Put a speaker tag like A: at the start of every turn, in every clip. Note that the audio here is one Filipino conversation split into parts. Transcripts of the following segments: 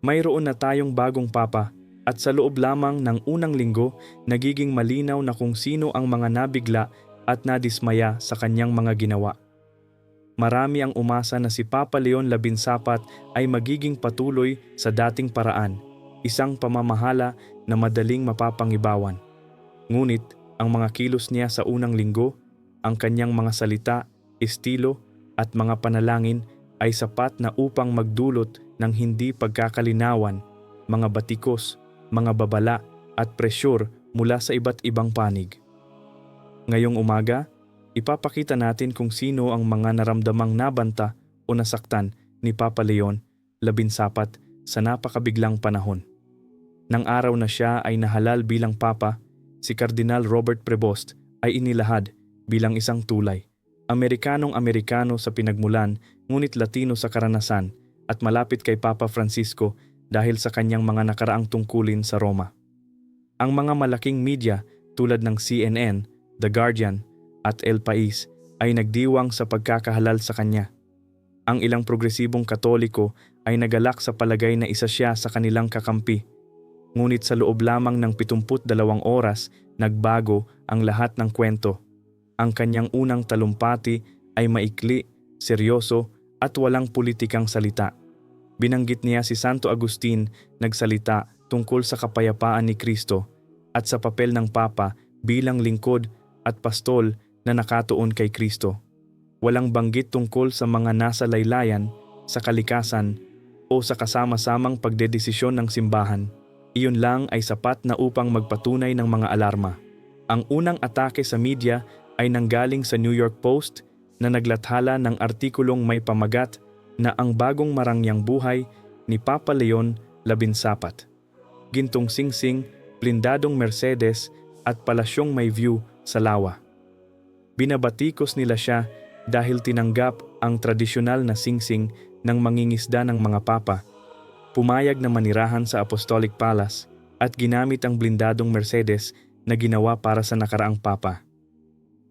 A: mayroon na tayong bagong papa at sa loob lamang ng unang linggo nagiging malinaw na kung sino ang mga nabigla at nadismaya sa kanyang mga ginawa. Marami ang umasa na si Papa Leon Labinsapat ay magiging patuloy sa dating paraan, isang pamamahala na madaling mapapangibawan. Ngunit ang mga kilos niya sa unang linggo, ang kanyang mga salita, estilo at mga panalangin ay sapat na upang magdulot ng hindi pagkakalinawan, mga batikos, mga babala at presyur mula sa iba't ibang panig. Ngayong umaga, ipapakita natin kung sino ang mga naramdamang nabanta o nasaktan ni Papa Leon labinsapat sa napakabiglang panahon. Nang araw na siya ay nahalal bilang Papa, si Kardinal Robert Prevost ay inilahad bilang isang tulay. Amerikanong Amerikano sa pinagmulan ngunit Latino sa karanasan at malapit kay Papa Francisco dahil sa kanyang mga nakaraang tungkulin sa Roma. Ang mga malaking media tulad ng CNN, The Guardian at El Pais ay nagdiwang sa pagkakahalal sa kanya. Ang ilang progresibong katoliko ay nagalak sa palagay na isa siya sa kanilang kakampi. Ngunit sa loob lamang ng 72 oras, nagbago ang lahat ng kwento. Ang kanyang unang talumpati ay maikli, seryoso at walang politikang salita. Binanggit niya si Santo Agustin nagsalita tungkol sa kapayapaan ni Kristo at sa papel ng Papa bilang lingkod at pastol na nakatuon kay Kristo. Walang banggit tungkol sa mga nasa laylayan, sa kalikasan, o sa kasama-samang pagdedesisyon ng simbahan. Iyon lang ay sapat na upang magpatunay ng mga alarma. Ang unang atake sa media ay nanggaling sa New York Post na naglathala ng artikulong may pamagat na ang bagong marangyang buhay ni Papa Leon Labinsapat. Gintong singsing, blindadong Mercedes at palasyong may view sa lawa. Binabatikos nila siya dahil tinanggap ang tradisyonal na singsing ng mangingisda ng mga papa. Pumayag na manirahan sa Apostolic Palace at ginamit ang blindadong Mercedes na ginawa para sa nakaraang papa.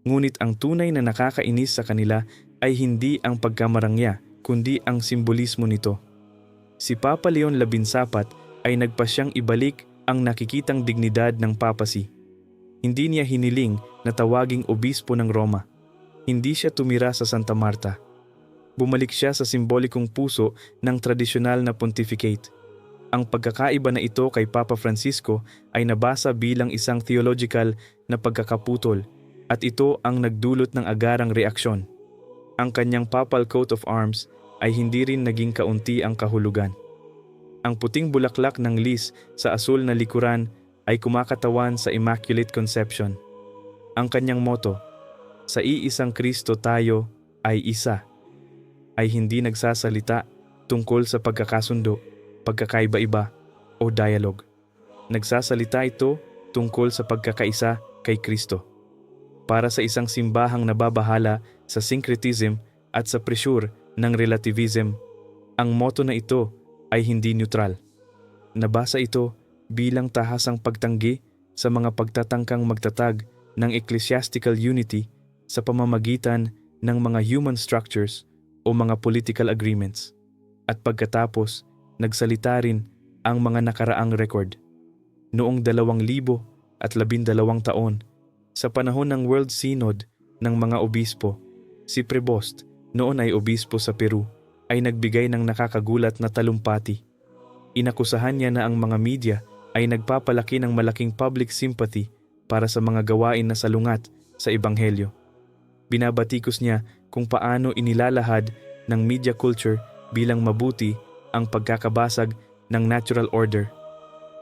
A: Ngunit ang tunay na nakakainis sa kanila ay hindi ang pagkamarangya, kundi ang simbolismo nito. Si Papa Leon Labinsapat ay nagpasyang ibalik ang nakikitang dignidad ng papacy. Hindi niya hiniling na tawaging obispo ng Roma. Hindi siya tumira sa Santa Marta. Bumalik siya sa simbolikong puso ng tradisyonal na pontificate. Ang pagkakaiba na ito kay Papa Francisco ay nabasa bilang isang theological na pagkakaputol at ito ang nagdulot ng agarang reaksyon. Ang kanyang papal coat of arms ay hindi rin naging kaunti ang kahulugan. Ang puting bulaklak ng lis sa asul na likuran ay kumakatawan sa Immaculate Conception. Ang kanyang moto, sa iisang Kristo tayo ay isa, ay hindi nagsasalita tungkol sa pagkakasundo, pagkakaiba-iba o dialogue. Nagsasalita ito tungkol sa pagkakaisa kay Kristo para sa isang simbahang nababahala sa syncretism at sa pressure ng relativism. Ang moto na ito ay hindi neutral. Nabasa ito bilang tahasang pagtanggi sa mga pagtatangkang magtatag ng ecclesiastical unity sa pamamagitan ng mga human structures o mga political agreements. At pagkatapos, nagsalita rin ang mga nakaraang record. Noong dalawang libo at labindalawang taon, sa panahon ng World Synod ng mga obispo, si Prevost, noon ay obispo sa Peru, ay nagbigay ng nakakagulat na talumpati. Inakusahan niya na ang mga media ay nagpapalaki ng malaking public sympathy para sa mga gawain na salungat sa Ebanghelyo. Binabatikos niya kung paano inilalahad ng media culture bilang mabuti ang pagkakabasag ng natural order.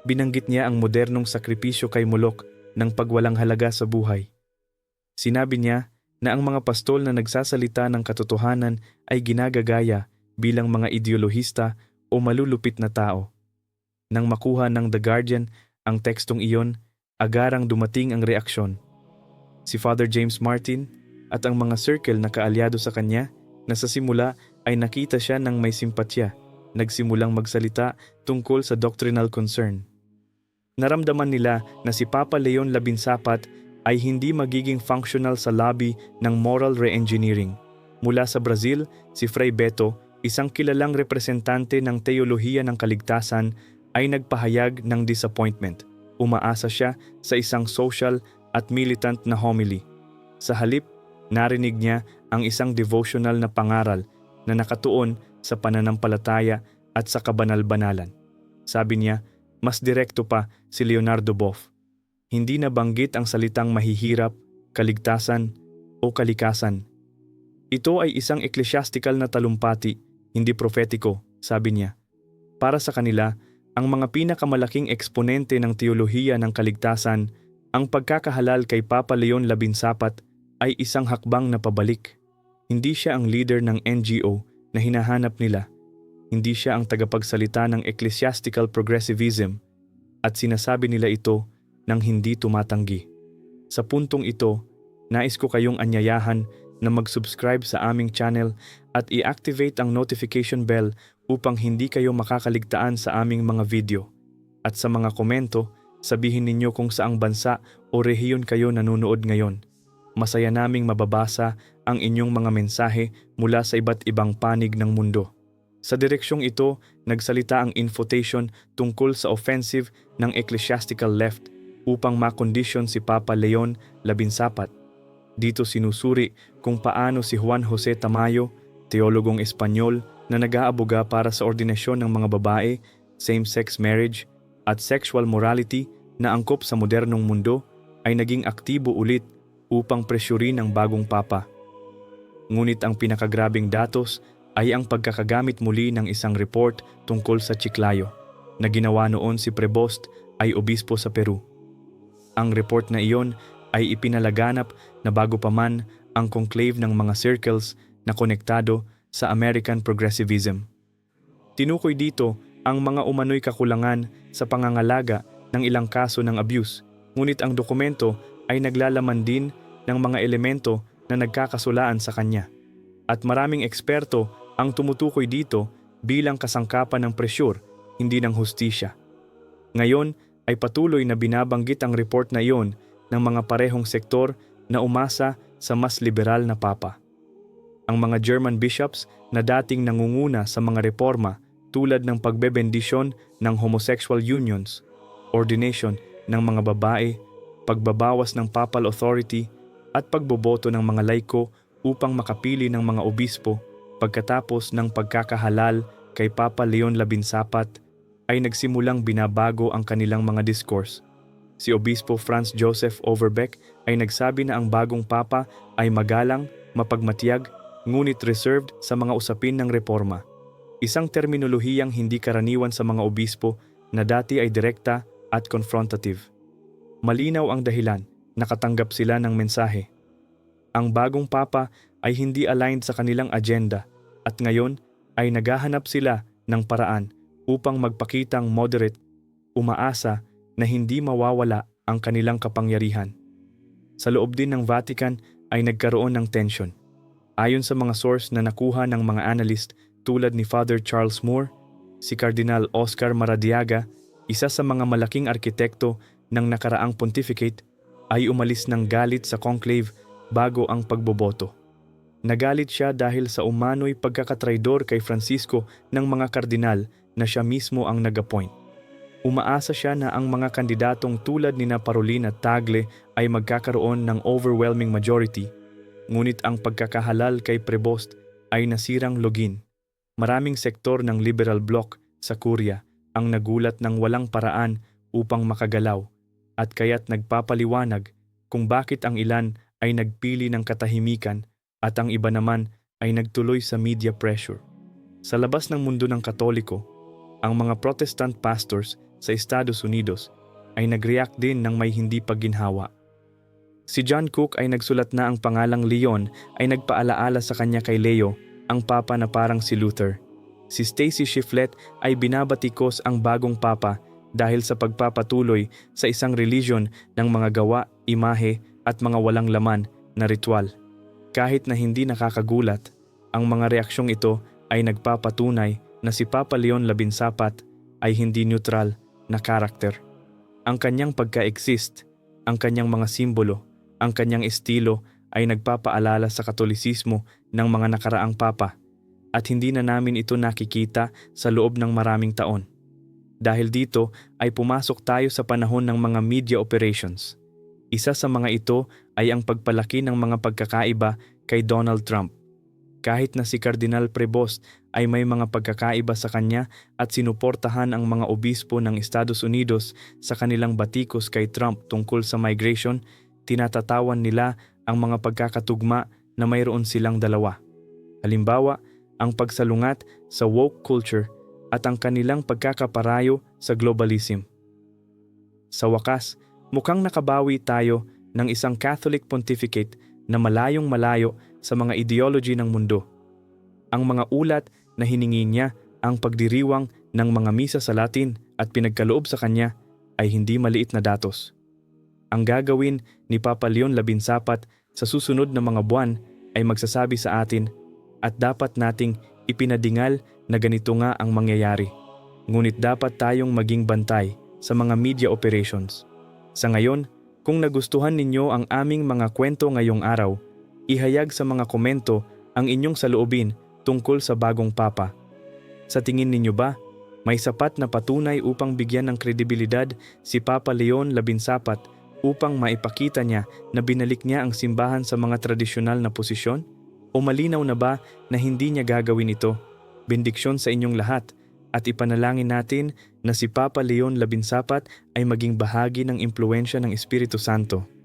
A: Binanggit niya ang modernong sakripisyo kay Molok ng pagwalang halaga sa buhay. Sinabi niya na ang mga pastol na nagsasalita ng katotohanan ay ginagagaya bilang mga ideolohista o malulupit na tao. Nang makuha ng The Guardian ang tekstong iyon, agarang dumating ang reaksyon. Si Father James Martin at ang mga circle na kaalyado sa kanya na sa simula ay nakita siya ng may simpatya, nagsimulang magsalita tungkol sa doctrinal concern. Naramdaman nila na si Papa Leon Labinsapat ay hindi magiging functional sa lobby ng moral reengineering. Mula sa Brazil, si Fray Beto, isang kilalang representante ng teolohiya ng kaligtasan ay nagpahayag ng disappointment. Umaasa siya sa isang social at militant na homily. Sa halip, narinig niya ang isang devotional na pangaral na nakatuon sa pananampalataya at sa kabanal-banalan. Sabi niya, mas direkto pa si Leonardo Boff. Hindi nabanggit ang salitang mahihirap, kaligtasan, o kalikasan. Ito ay isang eklesiastikal na talumpati, hindi propetiko, sabi niya. Para sa kanila, ang mga pinakamalaking eksponente ng teolohiya ng kaligtasan, ang pagkakahalal kay Papa Leon Labinsapat ay isang hakbang na pabalik. Hindi siya ang leader ng NGO na hinahanap nila. Hindi siya ang tagapagsalita ng ecclesiastical progressivism at sinasabi nila ito ng hindi tumatanggi. Sa puntong ito, nais ko kayong anyayahan na mag-subscribe sa aming channel at i-activate ang notification bell upang hindi kayo makakaligtaan sa aming mga video. At sa mga komento, sabihin ninyo kung saang bansa o rehiyon kayo nanonood ngayon. Masaya naming mababasa ang inyong mga mensahe mula sa iba't ibang panig ng mundo. Sa direksyong ito, nagsalita ang infotation tungkol sa offensive ng ecclesiastical left upang makondisyon si Papa Leon Labinsapat. Dito sinusuri kung paano si Juan Jose Tamayo, teologong Espanyol na nag-aabuga para sa ordinasyon ng mga babae, same-sex marriage, at sexual morality na angkop sa modernong mundo ay naging aktibo ulit upang presyurin ang bagong papa. Ngunit ang pinakagrabing datos ay ang pagkakagamit muli ng isang report tungkol sa Chiclayo na ginawa noon si Prevost ay obispo sa Peru. Ang report na iyon ay ipinalaganap na bago pa man ang conclave ng mga circles na konektado sa American progressivism. Tinukoy dito ang mga umano'y kakulangan sa pangangalaga ng ilang kaso ng abuse, ngunit ang dokumento ay naglalaman din ng mga elemento na nagkakasulaan sa kanya. At maraming eksperto ang tumutukoy dito bilang kasangkapan ng presyur, hindi ng hustisya. Ngayon ay patuloy na binabanggit ang report na iyon ng mga parehong sektor na umasa sa mas liberal na papa. Ang mga German bishops na dating nangunguna sa mga reforma tulad ng pagbebendisyon ng homosexual unions, ordination ng mga babae, pagbabawas ng papal authority at pagboboto ng mga laiko upang makapili ng mga obispo pagkatapos ng pagkakahalal kay Papa Leon Labinsapat ay nagsimulang binabago ang kanilang mga discourse. Si Obispo Franz Joseph Overbeck ay nagsabi na ang bagong papa ay magalang, mapagmatiyag, ngunit reserved sa mga usapin ng reforma. Isang terminolohiyang hindi karaniwan sa mga obispo na dati ay direkta at confrontative. Malinaw ang dahilan, nakatanggap sila ng mensahe. Ang bagong papa ay hindi aligned sa kanilang agenda at ngayon ay naghahanap sila ng paraan upang magpakitang moderate, umaasa na hindi mawawala ang kanilang kapangyarihan. Sa loob din ng Vatican ay nagkaroon ng tension. Ayon sa mga source na nakuha ng mga analyst tulad ni Father Charles Moore, si Cardinal Oscar Maradiaga, isa sa mga malaking arkitekto ng nakaraang pontificate, ay umalis ng galit sa conclave bago ang pagboboto. Nagalit siya dahil sa umano'y pagkakatraidor kay Francisco ng mga kardinal na siya mismo ang nag-appoint. Umaasa siya na ang mga kandidatong tulad ni na Parolin at Tagle ay magkakaroon ng overwhelming majority, ngunit ang pagkakahalal kay Prevost ay nasirang login. Maraming sektor ng liberal bloc sa Korea ang nagulat ng walang paraan upang makagalaw at kaya't nagpapaliwanag kung bakit ang ilan ay nagpili ng katahimikan at ang iba naman ay nagtuloy sa media pressure. Sa labas ng mundo ng Katoliko, ang mga Protestant pastors sa Estados Unidos ay nag-react din ng may hindi pagginhawa. Si John Cook ay nagsulat na ang pangalang Leon ay nagpaalaala sa kanya kay Leo, ang papa na parang si Luther. Si Stacy Shiflett ay binabatikos ang bagong papa dahil sa pagpapatuloy sa isang religion ng mga gawa, imahe at mga walang laman na ritual. Kahit na hindi nakakagulat, ang mga reaksyong ito ay nagpapatunay na si Papa Leon Labinsapat ay hindi neutral na karakter. Ang kanyang pagka-exist, ang kanyang mga simbolo, ang kanyang estilo ay nagpapaalala sa katolisismo ng mga nakaraang papa at hindi na namin ito nakikita sa loob ng maraming taon. Dahil dito ay pumasok tayo sa panahon ng mga media operations. Isa sa mga ito ay ang pagpalaki ng mga pagkakaiba kay Donald Trump. Kahit na si Cardinal Prevost ay may mga pagkakaiba sa kanya at sinuportahan ang mga obispo ng Estados Unidos sa kanilang batikos kay Trump tungkol sa migration, tinatatawan nila ang mga pagkakatugma na mayroon silang dalawa. Halimbawa, ang pagsalungat sa woke culture at ang kanilang pagkakaparayo sa globalism. Sa wakas, mukhang nakabawi tayo ng isang Catholic pontificate na malayong malayo sa mga ideology ng mundo. Ang mga ulat na hiningi niya ang pagdiriwang ng mga misa sa Latin at pinagkaloob sa kanya ay hindi maliit na datos. Ang gagawin ni Papa Leon Labinsapat sa susunod na mga buwan ay magsasabi sa atin at dapat nating ipinadingal na ganito nga ang mangyayari. Ngunit dapat tayong maging bantay sa mga media operations. Sa ngayon, kung nagustuhan ninyo ang aming mga kwento ngayong araw, ihayag sa mga komento ang inyong saloobin tungkol sa bagong papa. Sa tingin ninyo ba, may sapat na patunay upang bigyan ng kredibilidad si Papa Leon Labinsapat upang maipakita niya na binalik niya ang simbahan sa mga tradisyonal na posisyon? O malinaw na ba na hindi niya gagawin ito? Bendiksyon sa inyong lahat at ipanalangin natin na si Papa Leon Labinsapat ay maging bahagi ng impluensya ng Espiritu Santo.